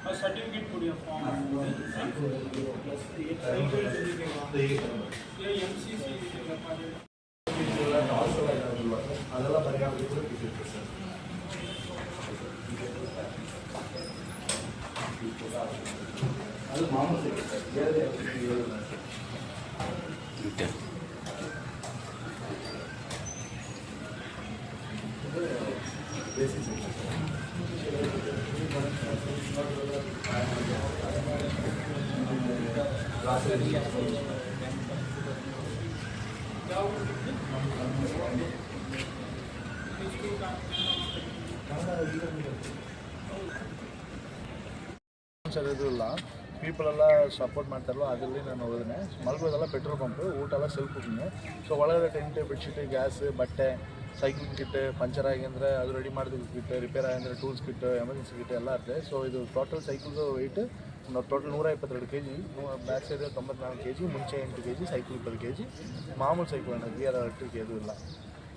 ಆ ಸರ್ಟಿಫಿಕೇಟ್ ಕೊಡಿ ಆ ಫಾರ್ಮ್ ಎಂ ಸಿ ಸಿ ಅದೆಲ್ಲ ಬರೆಯೋದು ಸರ್ ಅದು ಮಾಮೂಲು ಸಿಗುತ್ತೆ ಸರ್ ಬೇರೆ ಹೇಳಿಲ್ಲ ಸರ್ ಬೇಸಿಕ್ ಇಲ್ಲ ಪೀಪಲ್ ಎಲ್ಲ ಸಪೋರ್ಟ್ ಮಾಡ್ತಾರಲ್ಲ, ಅದರಲ್ಲಿ ನಾನು ಹೋದನೆ ಮಲ್ಗೋದೆಲ್ಲ ಪೆಟ್ರೋಲ್ ಪಂಪ್ ಊಟ ಎಲ್ಲ ಸೆಲ್ಫ್ ಕುಕಿಂಗ್ ಸೊ ಒಳಗಡೆ ಟೆಂಟ್ ಬೆಡ್ಶೀಟ್ ಗ್ಯಾಸ್ ಬಟ್ಟೆ ಸೈಕ್ಲಿಂಗ್ ಕಿಟ್ ಪಂಚರ್ ಆಗಿ ಅಂದರೆ ಅದು ರೆಡಿ ಮಾಡಿದ ಕಿಟ್ ರಿಪೇರ್ ಆಗಿದ್ರೆ ಟೂಲ್ಸ್ ಕಿಟ್ ಎಮರ್ಜೆನ್ಸಿ ಕಿಟ್ ಎಲ್ಲ ಇರುತ್ತೆ. ಸೊ ಇದು ಟೋಟಲ್ ಸೈಕಲ್ದು ವೆಯ್ಟ್ ಟೋಟಲ್ ನೂರ ಇಪ್ಪತ್ತೆರಡು ಕೆ ಜಿ ಬ್ಯಾಕ್ ಸೈಡ್ ತೊಂಬತ್ನಾಲ್ಕು ಕೆ ಜಿ ಮುಂಚೆ ಎಂಟು ಕೆ ಜಿ ಸೈಕಲ್ ಇಪ್ಪತ್ತು ಕೆ ಜಿ ಮಾಮೂಲು ಸೈಕಲ್ ಅನ್ನೋದು ಗಿಯರ್ ಎಲೆಕ್ಟ್ರಿಕ್ ಇದು ಇಲ್ಲ.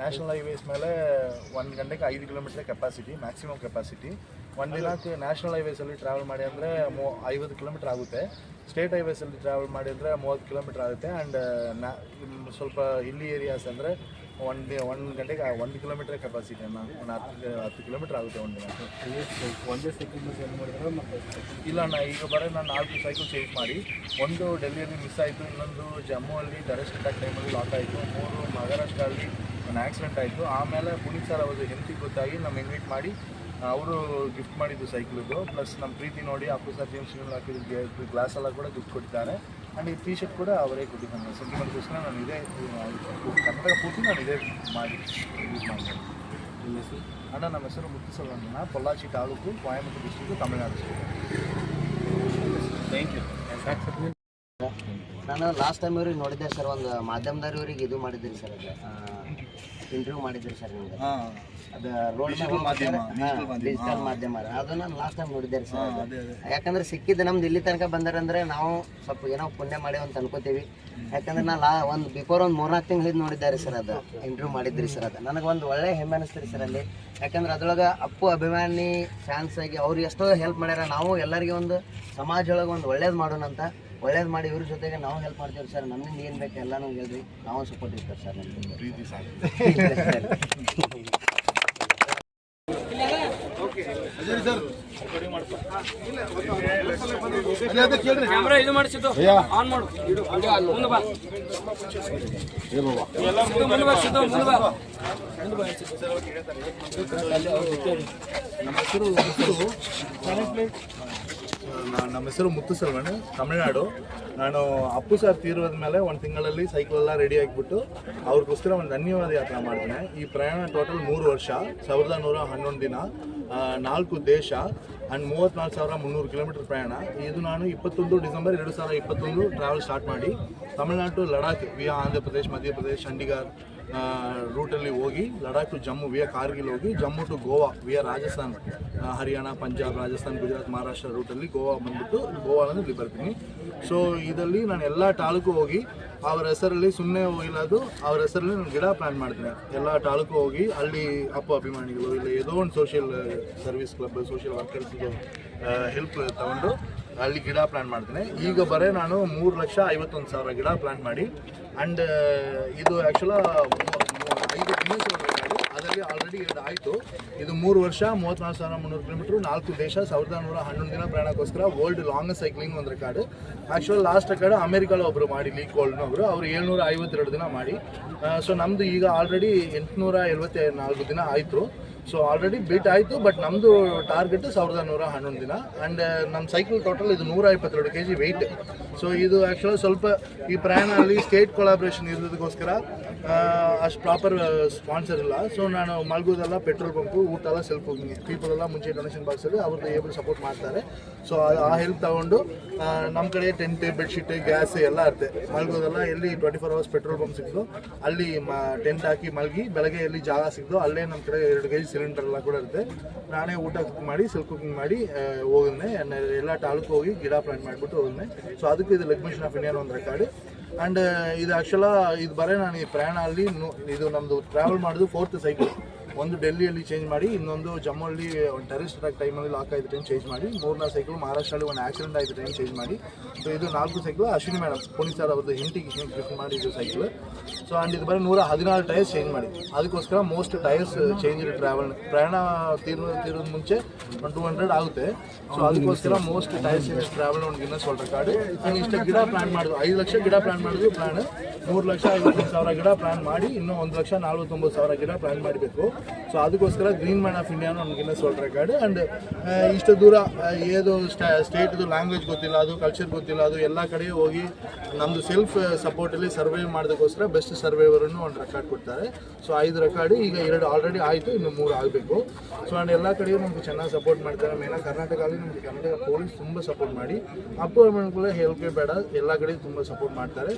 ನ್ಯಾಷನಲ್ ಹೈವೇಸ್ ಮೇಲೆ ಒಂದು ಗಂಟೆಗೆ ಐದು ಕಿಲೋಮೀಟರ್ ಕೆಪಾಸಿಟಿ ಮ್ಯಾಕ್ಸಿಮಮ್ ಕೆಪಾಸಿಟಿ ಒಂದು ದಿನಕ್ಕೆ ನ್ಯಾಷನಲ್ ಹೈವೇಸಲ್ಲಿ ಟ್ರಾವೆಲ್ ಮಾಡಿ ಅಂದರೆ ಮೂ ಐವತ್ತು ಕಿಲೋಮೀಟ್ರ್ ಆಗುತ್ತೆ. ಸ್ಟೇಟ್ ಹೈವೇಸಲ್ಲಿ ಟ್ರಾವೆಲ್ ಮಾಡಿ ಅಂದರೆ ಮೂವತ್ತು ಕಿಲೋಮೀಟ್ರ್ ಆಗುತ್ತೆ. ಆ್ಯಂಡ್ ನಾ ಸ್ವಲ್ಪ ಹಿಲ್ಲಿ ಏರಿಯಾಸ್ ಅಂದರೆ ಒಂದು ಒಂದು ಗಂಟೆಗೆ ಒಂದು ಕಿಲೋಮೀಟ್ರ್ ಕೆಪಾಸಿಟಿ ಅನ್ನ ಒಂದು ಹತ್ತು ಹತ್ತು ಕಿಲೋಮೀಟ್ರ್ ಆಗುತ್ತೆ ಒಂದು ಒಂದೇ ಸೈಕಲ್ ಇಲ್ಲ ಅಣ್ಣ ಈಗ ಬರೋ ನಾನು ನಾಲ್ಕು ಸೈಕಲ್ ಚೇಂಜ್ ಮಾಡಿ. ಒಂದು ಡೆಲ್ಲಿಯಲ್ಲಿ ಮಿಸ್ ಆಯಿತು ಇನ್ನೊಂದು ಜಮ್ಮುವಲ್ಲಿ ಟೆರೆಸ್ಟ್ ಅಟ್ಯಾಕ್ ಟೈಮಲ್ಲಿ ಲಾಕ್ ಆಯಿತು ಮೂರು ಮಹಾರಾಷ್ಟ್ರಲ್ಲಿ ಒಂದು ಆಕ್ಸಿಡೆಂಟ್ ಆಯಿತು. ಆಮೇಲೆ ಪುನೀತ್ ಸರ್ ಅವರು ಹೆಂಡತಿ ಗೊತ್ತಾಗಿ ನಮ್ಮ ಇನ್ವೈಟ್ ಮಾಡಿ ಅವರು ಗಿಫ್ಟ್ ಮಾಡಿದ್ದು ಸೈಕಲ್ದು ಪ್ಲಸ್ ನಮ್ಮ ಪ್ರೀತಿ ನೋಡಿ ಅಪ್ಪು ಸರ್ ಜೇಮ್ಸ್ ಹಾಕಿದ್ದು ಗ್ಲಾಸ್ ಎಲ್ಲ ಕೂಡ ಗಿಫ್ಟ್ ಕೊಟ್ಟಿದ್ದಾರೆ. ಆ್ಯಂಡ್ ಈ ಟಿ ಶರ್ಟ್ ಕೂಡ ಅವರೇ ಕೊಟ್ಟಿದ್ದಾನೆ ಸೆಂಟಿಮೆಂಟ್ಗೋಸ್ಕರ ನಾನು ಇದೇ ಕರ್ನಾಟಕ ಪೂರ್ತಿ ನಾನು ಇದೇ ಮಾಡಿ ಯೂಸ್ ಮಾಡಿದ್ದೆ ನಿಮ್ಮ ಹೆಸರು? ಅಣ್ಣ ನಮ್ಮ ಹೆಸರು ಮುತ್ತುಸಲಣ್ಣ Pollachi taluk Coimbatore district Tamil Nadu sir thank you ನಾನು ಲಾಸ್ಟ್ ಟೈಮ್ ಇವ್ರಿಗೆ ನೋಡಿದ್ದೆ ಸರ್ ಒಂದು ಮಾಧ್ಯಮದವ್ರಿಗೆ ಇದು ಮಾಡಿದ್ದೀರಿ ಸರ್ ಅದು. ಇಂಟರ್ವ್ಯೂ ಮಾಡಿದ್ರು ಸರ್ ನಿಮ್ಗೆ? ಅದು ರೋಡ್. ಡಿಜಿಟಲ್ ಮಾಧ್ಯಮ ಅದು ನಾನು ಲಾಸ್ಟ್ ಟೈಮ್ ನೋಡಿದ್ದೆ ಸರ್ ಯಾಕಂದ್ರೆ ಸಿಕ್ಕಿದ್ದು ನಮ್ದು ಇಲ್ಲಿ ತನಕ ಬಂದಾರಂದ್ರೆ ನಾವು ಸ್ವಲ್ಪ ಏನೋ ಪುಣ್ಯ ಮಾಡಿ ಅಂತ ಅನ್ಕೋತೀವಿ. ಯಾಕಂದ್ರೆ ನಾ ಲಾ ಒಂದು ಬಿಫೋರ್ ಒಂದು ಮೂರ್ನಾಲ್ಕು ತಿಂಗಳು ಹಿಂದೆ ನೋಡಿದ್ದಾರೆ ಸರ್ ಅದು. ಇಂಟರ್ವ್ಯೂ ಮಾಡಿದ್ರಿ ಸರ್ ಅದು. ನನಗೆ ಒಂದು ಒಳ್ಳೆ ಹೆಮ್ಮೆ ಅನಿಸ್ತೀರಿ ಸರ್ ಅಲ್ಲಿ. ಯಾಕಂದ್ರೆ ಅದ್ರೊಳಗೆ ಅಪ್ಪು ಅಭಿಮಾನಿ ಫ್ಯಾನ್ಸ್ ಆಗಿ ಅವ್ರು ಎಷ್ಟೋ ಹೆಲ್ಪ್ ಮಾಡ್ಯಾರ. ನಾವು ಎಲ್ಲರಿಗೆ ಒಂದು ಸಮಾಜ ಒಳಗೆ ಒಂದು ಒಳ್ಳೇದು ಮಾಡೋಣ ಅಂತ ಒಳ್ಳೇದು ಮಾಡಿ ಇವ್ರ ಜೊತೆಗೆ ನಾವು ಹೆಲ್ಪ್ ಮಾಡ್ತೀವಿ ಸರ್ ನಮ್ಮಿಂದ ಏನು ಬೇಕು ಎಲ್ಲನೂ ಹೇಳ್ರಿ. ನಾವು ಸಪೋರ್ಟ್ ಇರ್ತಾರೆ ಸರ್ ನಮ್ಮ ನಮ್ಮ ಹೆಸರು ಮುತ್ತು ಸೆಲ್ವಣ್ಣ ತಮಿಳ್ನಾಡು. ನಾನು ಅಪ್ಪು ಸರ್ ತೀರೋದ ಮೇಲೆ ಒಂದು ತಿಂಗಳಲ್ಲಿ ಸೈಕಲ್ ಎಲ್ಲ ರೆಡಿ ಆಗಿಬಿಟ್ಟು ಅವ್ರಿಗೋಸ್ಕರ ಒಂದು ಧನ್ಯವಾದ ಯಾತ್ರೆ ಮಾಡ್ತೇನೆ. ಈ ಪ್ರಯಾಣ ಟೋಟಲ್ ಮೂರು ವರ್ಷ, ಸಾವಿರದ ನೂರ ಹನ್ನೊಂದು ದಿನ ನಾಲ್ಕು ದೇಶ ಆ್ಯಂಡ್ ಮೂವತ್ತ್ನಾಲ್ಕು ಸಾವಿರ ಮುನ್ನೂರು ಕಿಲೋಮೀಟರ್ ಪ್ರಯಾಣ. ಇದು ನಾನು ಇಪ್ಪತ್ತೊಂದು ಡಿಸೆಂಬರ್ ಎರಡು ಸಾವಿರದ ಇಪ್ಪತ್ತೊಂದು ಟ್ರಾವೆಲ್ ಸ್ಟಾರ್ಟ್ ಮಾಡಿ ತಮಿಳುನಾಡು, ಲಡಾಖ್, ವಿಯಾ ಆಂಧ್ರ ಪ್ರದೇಶ್ ಮಧ್ಯಪ್ರದೇಶ್, ಚಂಡೀಗಢ್ ರೂಟಲ್ಲಿ ಹೋಗಿ ಲಡಾಖ್ ಟು ಜಮ್ಮು ವಿಯಾ ಕಾರ್ಗಿಲ್ ಹೋಗಿ ಜಮ್ಮು ಟು ಗೋವಾ ವಿಯಾ ರಾಜಸ್ಥಾನ್ ಹರಿಯಾಣ, ಪಂಜಾಬ್, ರಾಜಸ್ಥಾನ್, ಗುಜರಾತ್, ಮಹಾರಾಷ್ಟ್ರ ರೂಟಲ್ಲಿ ಗೋವಾ ಬಂದ್ಬಿಟ್ಟು ಗೋವಾನಲ್ಲಿ ಇಲ್ಲಿ ಬರ್ತೀನಿ. ಸೊ ಇದರಲ್ಲಿ ನಾನು ಎಲ್ಲ ತಾಲೂಕು ಹೋಗಿ ಅವರ ಹೆಸರಲ್ಲಿ ಸುಮ್ಮನೆ ಹೋಗಿಲ್ಲದು ಅವ್ರ ಹೆಸರಲ್ಲಿ ನಾನು ಗಿಡ ಪ್ಲಾನ್ ಮಾಡ್ತೀನಿ. ಎಲ್ಲ ತಾಲೂಕು ಹೋಗಿ ಅಲ್ಲಿ ಅಪ್ಪ ಅಭಿಮಾನಿಗಳು, ಇಲ್ಲ, ಏದೋ ಒಂದು ಸೋಷಿಯಲ್ ಸರ್ವಿಸ್ ಕ್ಲಬ್ ಸೋಷಿಯಲ್ ವರ್ಕರ್ಸ್ದು ಹೆಲ್ಪ್ ತಗೊಂಡು ಅಲ್ಲಿ ಗಿಡ ಪ್ಲಾಂಟ್ ಮಾಡ್ತೀನಿ. ಈಗ ಬರೀ ನಾನು ಮೂರು ಲಕ್ಷ ಐವತ್ತೊಂದು ಸಾವಿರ ಗಿಡ ಪ್ಲಾಂಟ್ ಮಾಡಿ ಆ್ಯಂಡ್ ಇದು ಆ್ಯಕ್ಚುಲ ಐದು ದಿನಗಳು ಅದರಲ್ಲಿ ಆಲ್ರೆಡಿ ಇದು ಆಯಿತು. ಇದು ಮೂರು ವರ್ಷ ಮೂವತ್ತ್ನಾಲ್ಕು ಸಾವಿರ ಮುನ್ನೂರು ಕಿಲೋಮೀಟ್ರು, ನಾಲ್ಕು ದೇಶ, ಸಾವಿರದ ನೂರ ಹನ್ನೊಂದು ದಿನ ಪ್ರಯಾಣಕ್ಕೋಸ್ಕರ ವರ್ಲ್ಡ್ ಲಾಂಗ್ ಸೈಕ್ಲಿಂಗ್ ಒಂದು ರೆಕಾರ್ಡ್ ಆ್ಯಕ್ಚುಲ್ ಲಾಸ್ಟ್ ರೆಕಾರ್ಡ್ ಅಮೆರಿಕಾಲ ಒಬ್ಬರು ಮಾಡಿ ಲೀಕ್ ಗೋಲ್ಡ್ನವರು ಅವರು. ಏಳ್ನೂರ ಐವತ್ತೆರಡು ದಿನ ಮಾಡಿ. ಸೊ ನಮ್ಮದು ಈಗ ಆಲ್ರೆಡಿ ಎಂಟುನೂರ ಎಲ್ವತ್ತ ನಾಲ್ಕು ದಿನ ಆಯಿತು. ಸೊ ಆಲ್ರೆಡಿ ಬೀಟ್ ಆಯಿತು ಬಟ್ ನಮ್ಮದು ಟಾರ್ಗೆಟ್ ಸಾವಿರದ ನೂರ ಹನ್ನೊಂದು ದಿನ. ಆ್ಯಂಡ್ ನಮ್ಮ ಸೈಕಲ್ ಟೋಟಲ್ ಇದು ನೂರ ಇಪ್ಪತ್ತೆರಡು ಕೆ ಜಿ ವೆಯ್ಟ್ ಸೊ ಇದು ಆ್ಯಕ್ಚುಲಿ ಸ್ವಲ್ಪ ಈ ಪ್ರಯಾಣದಲ್ಲಿ ಸ್ಟೇಟ್ ಕೊಲಾಬ್ರೇಷನ್ ಇರೋದಕ್ಕೋಸ್ಕರ ಅಷ್ಟು ಪ್ರಾಪರ್ ಸ್ಪಾನ್ಸರ್ ಇಲ್ಲ. ಸೊ ನಾನು ಮಲ್ಗೋದೆಲ್ಲ ಪೆಟ್ರೋಲ್ ಪಂಪು ಊಟ ಎಲ್ಲ ಸೆಲ್ಫ್ ಪೀಪಲ್ ಎಲ್ಲ ಮುಂಚೆ ಡೊನೇಷನ್ ಬಾಕ್ಸಲ್ಲಿ ಅವ್ರದ್ದು ಏಬಲ್ ಸಪೋರ್ಟ್ ಮಾಡ್ತಾರೆ. ಸೊ ಆ ಹೆಲ್ಪ್ ತಗೊಂಡು ನಮ್ಮ ಕಡೆ ಟೆಂಟ್ ಬೆಡ್ಶೀಟ್ ಗ್ಯಾಸ್ ಎಲ್ಲ ಇರುತ್ತೆ. ಮಲ್ಗೋದೆಲ್ಲ ಎಲ್ಲಿ twenty four hours petrol pump ಸಿಕ್ತು ಅಲ್ಲಿ ಟೆಂಟ್ ಹಾಕಿ ಮಲಗಿ ಬೆಳಗ್ಗೆ ಎಲ್ಲಿ ಜಾಗ ಸಿಕ್ತು ಅಲ್ಲೇ ನಮ್ಮ ಕಡೆ ಎರಡು ಕೆ ಜಿ ಸಿಲಿಂಡರ್ ಎಲ್ಲ ಕೂಡ ಇರುತ್ತೆ. ನಾನೇ ಊಟ ಕುಕ್ ಮಾಡಿ ಸೆಲ್ಫ್ ಕುಕಿಂಗ್ ಮಾಡಿ ಹೋಗಿದ್ದೆ ಎಲ್ಲ ತಾಲೂಕು ಹೋಗಿ ಗಿಡ ಪ್ಲಾಂಟ್ ಮಾಡಿಬಿಟ್ಟು ಹೋಗಿದ್ದೆ ಸೊ ಅದಕ್ಕೆ ಇದು ಲೆಗ್ ಆಫ್ ಇಂಡಿಯಾನ ಒಂದು ರೆಕಾರ್ಡ್ ಆ್ಯಂಡ್ ಇದು ಆ್ಯಕ್ಚುಲ ಇದು ಬರೀ ನಾನು ಈ ಪ್ರಯಾಣ ಅಲ್ಲಿ ಇದು ನಮ್ಮದು ಟ್ರಾವೆಲ್ ಮಾಡೋದು ಫೋರ್ತ್ ಸೈಕಲ್ ಒಂದು ಡೆಲ್ಲಿಯಲ್ಲಿ ಚೇಂಜ್ ಮಾಡಿ, ಇನ್ನೊಂದು ಜಮ್ಮಲ್ಲಿ ಒಂದು ಟೆರಿಸ್ಟ್ ಅಟ್ಯಾಕ್ ಟೈಮಲ್ಲಿ ಲಾಕ್ ಆಯ್ತು ಟೈಮ್ ಚೇಂಜ್ ಮಾಡಿ ಮೂರನೇ ಸೈಕಲ್ ಮಹಾರಾಷ್ಟ್ರಲ್ಲಿ ಒಂದು ಆಕ್ಸಿಡೆಂಟ್ ಆಯಿತು ಟೈಮ್ ಚೇಂಜ್ ಮಾಡಿ. ಸೊ ಇದು ನಾಲ್ಕು cycle Ashwini madam police sir ಅವ್ರದ್ದು ಹೆಂಡತಿಗೆ ಗಿಫ್ಟ್ ಮಾಡಿದ್ದು ಸೈಕಲ್ ಸೊ ಆ್ಯಂಡ್ ಇದು ಬರೀ ನೂರ ಹದಿನಾರು ಟೈರ್ಸ್ ಚೇಂಜ್ ಮಾಡಿ. ಅದಕ್ಕೋಸ್ಕರ ಮೋಸ್ಟ್ ಟೈರ್ಸ್ ಚೇಂಜ್ ಟ್ರಾವೆಲ್ ಪ್ರಯಾಣ ತೀರೋ ತೀರೋದು ಮುಂಚೆ ಒಂದು ಟೂ ಹಂಡ್ರೆಡ್ ಆಗುತ್ತೆ. ಸೊ ಅದಕ್ಕೋಸ್ಕರ ಮೋಸ್ಟ್ ಟೈರ್ಸ್ ಚೇಂಜ್ ಟ್ರಾವೆಲ್ ಒಂದು ಗಿನ್ನಸ್ ವರ್ಲ್ಡ್ ರೆಕಾರ್ಡ್ ನಾನು ಇಷ್ಟು ಗಿಡ ಪ್ಲಾನ್ ಮಾಡೋದು ಐದು ಲಕ್ಷ ಗಿಡ ಪ್ಲಾನ್ ಮಾಡಿದ್ರು ಪ್ಲಾನ್ ಮೂರು ಲಕ್ಷ ಐವತ್ತೊಂದು ಸಾವಿರ ಗಿಡ ಪ್ಲಾನ್ ಮಾಡಿ, ಇನ್ನೂ ಒಂದು ಲಕ್ಷ ನಲ್ವತ್ತೊಂಬತ್ತು ಸಾವಿರ ಗಿಡ ಪ್ಲಾನ್ ಮಾಡಬೇಕು ಸೊ ಅದಕ್ಕೋಸ್ಕರ ಗ್ರೀನ್ ಮ್ಯಾನ್ ಆಫ್ ಇಂಡಿಯಾ ಅನ್ನೋ ಗಿನ್ನೆಸ್ ವರ್ಲ್ಡ್ ರೆಕಾರ್ಡ್ ಆ್ಯಂಡ್ ಇಷ್ಟು ದೂರ ಏದು ಏದು ಸ್ಟೇಟ್ದು ಲ್ಯಾಂಗ್ವೇಜ್ ಗೊತ್ತಿಲ್ಲ, ಅದು ಕಲ್ಚರ್ ಗೊತ್ತಿಲ್ಲ, ಅದು ಎಲ್ಲ ಕಡೆ ಹೋಗಿ ನಮ್ಮದು ಸೆಲ್ಫ್ ಸಪೋರ್ಟಲ್ಲಿ ಸರ್ವೆ ಮಾಡೋದಕ್ಕೋಸ್ಕರ ಬೆಸ್ಟ್ ಸರ್ವೇವರನ್ನು ಒಂದು ರೆಕಾರ್ಡ್ ಕೊಡ್ತಾರೆ. ಸೊ ಐದು ರೆಕಾರ್ಡ್ ಈಗ ಎರಡು ಆಲ್ರೆಡಿ ಆಯಿತು, ಇನ್ನು ಮೂರು ಆಗಬೇಕು. ಸೊ ಆ್ಯಂಡ್ ಎಲ್ಲ ಕಡೆಯೂ ನಮಗೆ ಚೆನ್ನಾಗಿ ಸಪೋರ್ಟ್ ಮಾಡ್ತಾರೆ. ಮೇನ ಕರ್ನಾಟಕದಲ್ಲಿ ನಮಗೆ ಕರ್ನಾಟಕ ಪೊಲೀಸ್ ತುಂಬ ಸಪೋರ್ಟ್ ಮಾಡಿ. ಅಪ್ಪರ್ಮೆಂಟ್ಗಳೇ ಹೆಲ್ಪೇ ಬೇಡ, ಎಲ್ಲ ಕಡೆ ತುಂಬ ಸಪೋರ್ಟ್ ಮಾಡ್ತಾರೆ.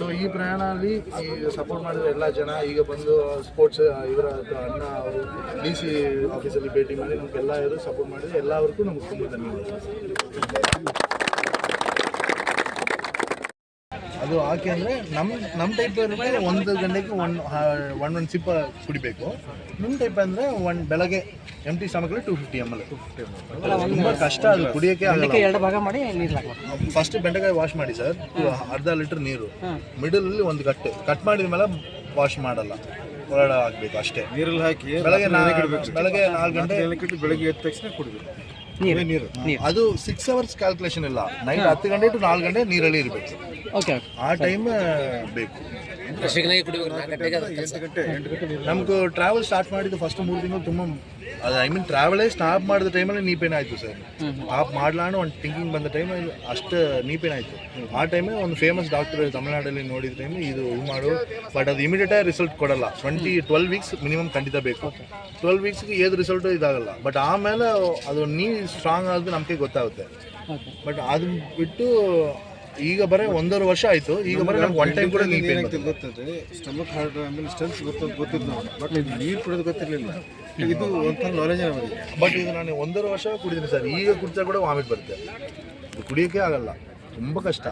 ಸೊ ಈ ಪ್ರಯಾಣದಲ್ಲಿ ಈ ಸಪೋರ್ಟ್ ಮಾಡಿದ ಎಲ್ಲ ಜನ ಈಗ ಬಂದು ಸ್ಪೋರ್ಟ್ಸ್ ಇವರ ಅಣ್ಣ ಅವರು ಡಿ ಸಿ ಆಫೀಸಲ್ಲಿ ಭೇಟಿ ಮಾಡಿ ನಮಗೆಲ್ಲ ಇವರು ಸಪೋರ್ಟ್ ಮಾಡಿದರೆ ಎಲ್ಲರಿಗೂ ನಮ್ಗೆ ತುಂಬ ಧನ್ಯವಾದ ಅದು ಹಾಕಿ ಅಂದರೆ ನಮ್ಮ ನಮ್ಮ ಟೈಪ್ ಅಂದರೆ ಒಂದು ಗಂಟೆಗೆ ಒನ್ ಒನ್ ಒನ್ ಸಿಪ್ ಕುಡಿಬೇಕು. ನಿಮ್ಮ ಟೈಪ್ ಅಂದರೆ ಒನ್ ಬೆಳಗ್ಗೆ ಎಂ ಟಿ ಸ್ಟಮಕಲ್ಲಿ ಟೂ ಫಿಫ್ಟಿ ಎಂ ಎಲ್ ತುಂಬ ಕಷ್ಟ ಅದು ಕುಡಿಯೋಕ್ಕೆ ಆಗಲ್ಲ. ಎರಡು ಭಾಗ ಮಾಡಿ ನೀರು ಫಸ್ಟ್ ಬೆಂಡೆಕಾಯಿ ವಾಶ್ ಮಾಡಿ ಸರ್ ಅರ್ಧ ಲೀಟರ್ ನೀರು. ಮಿಡಲಲ್ಲಿ ಒಂದು ಕಟ್ ಕಟ್ ಮಾಡಿದ ಮೇಲೆ ವಾಶ್ ಮಾಡಲ್ಲ. ಹೊರಗಡೆ ಆಗ್ಬೇಕು ಅಷ್ಟೇ. ನೀರಲ್ಲಿ ಹಾಕಿ ಬೆಳಗ್ಗೆ ನಾಲ್ಕು ಬೆಳಗ್ಗೆ ನಾಲ್ಕು ಗಂಟೆ ನೆನಕಿಟ್ಟು ಬೆಳಗ್ಗೆ ಎದ್ದ ತಕ್ಷಣ ಕುಡಿಬೇಕು. ನೀರು ನೀರು. ಅದು ಸಿಕ್ಸ್ ಅವರ್ಸ್ ಕ್ಯಾಲ್ಕುಲೇಷನ್ ಇಲ್ಲ. ನೈಟ್ ಹತ್ತು ಗಂಟೆ ಟು ನಾಲ್ಕು ಗಂಟೆ ನೀರಲ್ಲಿ ಇರಬೇಕು. ಓಕೆ ಆ ಟೈಮ್ ಬೇಕು. ಎಂಟು ಗಂಟೆ ಎಂಟು ಗಂಟೆ ನೀರು. ನಮ್ಗೆ ಟ್ರಾವೆಲ್ ಸ್ಟಾರ್ಟ್ ಮಾಡಿದ್ದು ಫಸ್ಟ್ ಮೂರು ತಿಂಗಳು ತುಂಬ ಅದು ಐ ಮೀನ್ ಟ್ರಾವೆಲೇ ಸ್ಟಾಪ್ ಮಾಡಿದ ಟೈಮಲ್ಲಿ ನೀ ಪೇನ್ ಆಯಿತು ಸರ್ ಆಪ್ ಮಾಡ್ಲಾನು ಒಂದು ಥಿಂಕಿಂಗ್ ಬಂದ ಟೈಮ್ ಅಷ್ಟು ನೀ ಪೇನ್ ಆಯಿತು. ಆ ಟೈಮೇ ಒಂದು ಫೇಮಸ್ ಡಾಕ್ಟರ್ ತಮಿಳ್ನಾಡಲ್ಲಿ ನೋಡಿದ ಟೈಮ್ ಇದು ಇದು ಮಾಡು. ಬಟ್ ಅದು ಇಮಿಡಿಯೇಟಾಗಿ ರಿಸಲ್ಟ್ ಕೊಡಲ್ಲ. ಟ್ವೆಂಟಿ ಟ್ವೆಲ್ ವೀಕ್ಸ್ ಮಿನಿಮಮ್ ಖಂಡಿತ ಬೇಕು. ಟ್ವೆಲ್ ವೀಕ್ಸ್ಗೆ ಏದು ರಿಸಲ್ಟ್ ಇದಾಗಲ್ಲ. ಬಟ್ ಆಮೇಲೆ ಅದು ನೀ ಸ್ಟ್ರಾಂಗ್ ಆಗೋದು ನಮಗೆ ಗೊತ್ತಾಗುತ್ತೆ. ಬಟ್ ಅದು ಬಿಟ್ಟು ಈಗ ಬರೀ ಒಂದೂವರೆ ವರ್ಷ ಆಯಿತು. ಈಗ ಬರೀ ನಮ್ಗೆ ಒನ್ ಟೈಮ್ ಕೂಡ ನೀರು ಗೊತ್ತದೆ? ಸ್ಟಮಕ್ ಹಾರ್ಟ್ ಆಮೇಲೆ ಸ್ಟೆನ್ಸ್ ಗೊತ್ತಂತ ಗೊತ್ತಿದ್ದು ಬಟ್ ಇದು ನೀರು ಕುಡಿಯೋದು ಗೊತ್ತಿರಲಿಲ್ಲ. ಇದು ಒಂಥರ ನಾಲೆಜ್ ನಮಗೆ. ಬಟ್ ಇದು ನಾನು ಒಂದೂವರೆ ವರ್ಷ ಕುಡಿದೀನಿ ಸರ್. ಈಗ ಕುಡಿತಾ ಕೂಡ ವಾಮಿಟ್ ಬರುತ್ತೆ. ಇದು ಕುಡಿಯೋಕೆ ಆಗಲ್ಲ. ತುಂಬ ಕಷ್ಟ.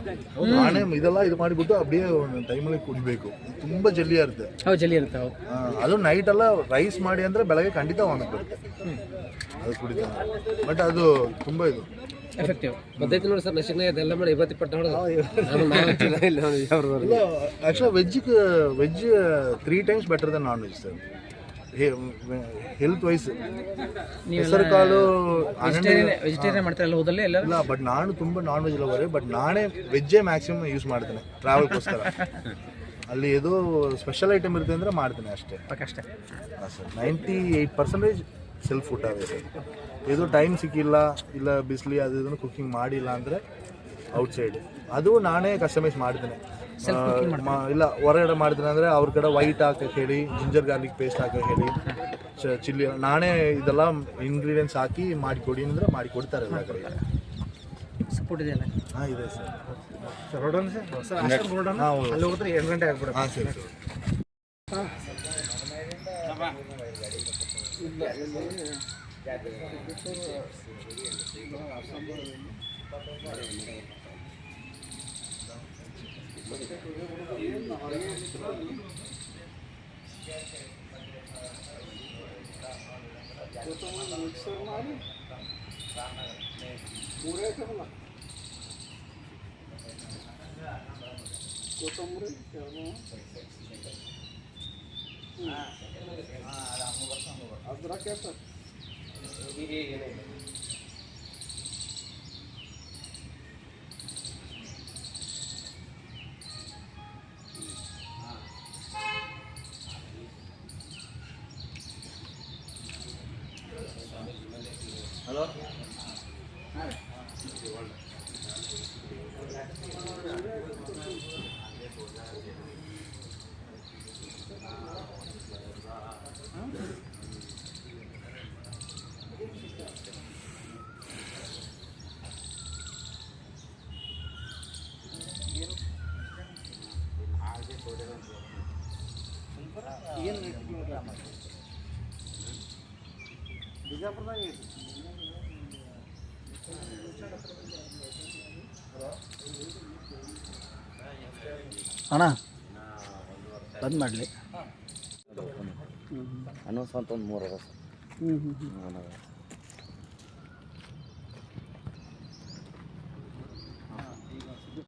ನಾನೇ ಇದೆಲ್ಲ ಇದು ಮಾಡಿಬಿಟ್ಟು ಅಬ್ಬಿಯೇ ಒಂದು ಟೈಮಲ್ಲಿ ಕುಡಿಬೇಕು. ತುಂಬ ಜಲ್ದಿ ಇರುತ್ತೆ. ಹೌದು ಜಲ್ಲಿ ಇರುತ್ತೆ ಹೌದು. ಅದು ನೈಟ್ ಎಲ್ಲ ರೈಸ್ ಮಾಡಿ ಅಂದರೆ ಬೆಳಗ್ಗೆ ಖಂಡಿತ ವಾಮಿಟ್ ಬರುತ್ತೆ. ಅದು ಕುಡಿತಾ. ಬಟ್ ಅದು ತುಂಬ ಇದು. ಎಫೆಕ್ಟಿವ್ ಪದ್ಧತಿ ನೋಡಿ ಸರ್ ನಶಿಕ್ನ ಇದೆಲ್ಲ ಮಾಡಿ ಇವತ್ತು ಇಪ್ಪತ್ತು ಇಲ್ಲ actually ವೆಜ್ಜಿಗೆ veg three times better than non veg sir health wise ಹೆಸರು ಕಾಳು ವೆಜಿಟೇರಿಯನ್ ಮಾಡ್ತಾರಲ್ಲ ಹೋದಲ್ಲಿ ಎಲ್ಲ ಇಲ್ಲ ಬಟ್ ನಾನು ತುಂಬ ನಾನ್ ವೆಜ್ ಲವರ್ ಬಟ್ ನಾನೇ ವೆಜ್ಜೇ ಮ್ಯಾಕ್ಸಿಮಮ್ ಯೂಸ್ ಮಾಡ್ತೇನೆ ಟ್ರಾವೆಲ್ಗೋಸ್ಕರ ಅಲ್ಲಿ ಏದೋ ಸ್ಪೆಷಲ್ ಐಟಮ್ ಇರುತ್ತೆ ಅಂದ್ರೆ ಮಾಡ್ತೇನೆ ಅಷ್ಟೇ. ಅಷ್ಟೇ. Sir ninety eight percentage self food ಆಗುತ್ತೆ ಸರ್ ಇದು ಟೈಮ್ ಸಿಕ್ಕಿಲ್ಲ ಇಲ್ಲ ಬಿಸಿಲಿ ಅದು ಇದನ್ನು ಕುಕ್ಕಿಂಗ್ ಮಾಡಿಲ್ಲ ಅಂದರೆ ಔಟ್ಸೈಡ್ ಅದು ನಾನೇ ಕಸ್ಟಮೈಸ್ ಮಾಡ್ತೇನೆ ಆ, ಮ- ಇಲ್ಲ ಹೊರಗಡೆ ಮಾಡಿದ್ರೆ ಅಂದರೆ ಅವ್ರ ಕಡೆ ವೈಟ್ ಹಾಕಕ್ಕೆ ಹೇಳಿ ಜಿಂಜರ್ ಗಾರ್ಲಿಕ್ ಪೇಸ್ಟ್ ಹಾಕಕ್ಕೆ ಹೇಳಿ ಚ- ಚಿಲ್ಲಿ ನಾನೇ ಇದೆಲ್ಲ ಇಂಗ್ರೀಡಿಯೆಂಟ್ಸ್ ಹಾಕಿ ಮಾಡಿಕೊಡಿ ಅಂದರೆ ಮಾಡಿಕೊಡ್ತಾರೆ ಎಲ್ಲ ಕಡೆ. ಸಪೋರ್ಟ್ ಇದೆಯಲ್ಲ ಹಾಂ ಇದೆ ಸರ್ ಸರ್ ಹೊರಡೋಣ ಸರ್ ಸರ್. ಹಾಂ. ಹೌದು ಅಲ್ಲಿ ಹೋದ್ರೆ ಎಂಟು ಗಂಟೆ ಆಗ್ಬಿಡುತ್ತೆ ಹಾಂ ಸರಿ ಸರ್ ಅಣ್ಣ ಬಂದ್ ಮಾಡಲಿ. ಅನ್ನೋ ಸ್ವಂತ ಒಂದು ಮೂರು ಹ್ಞೂ ಹ್ಞೂ ಹ್ಞೂ.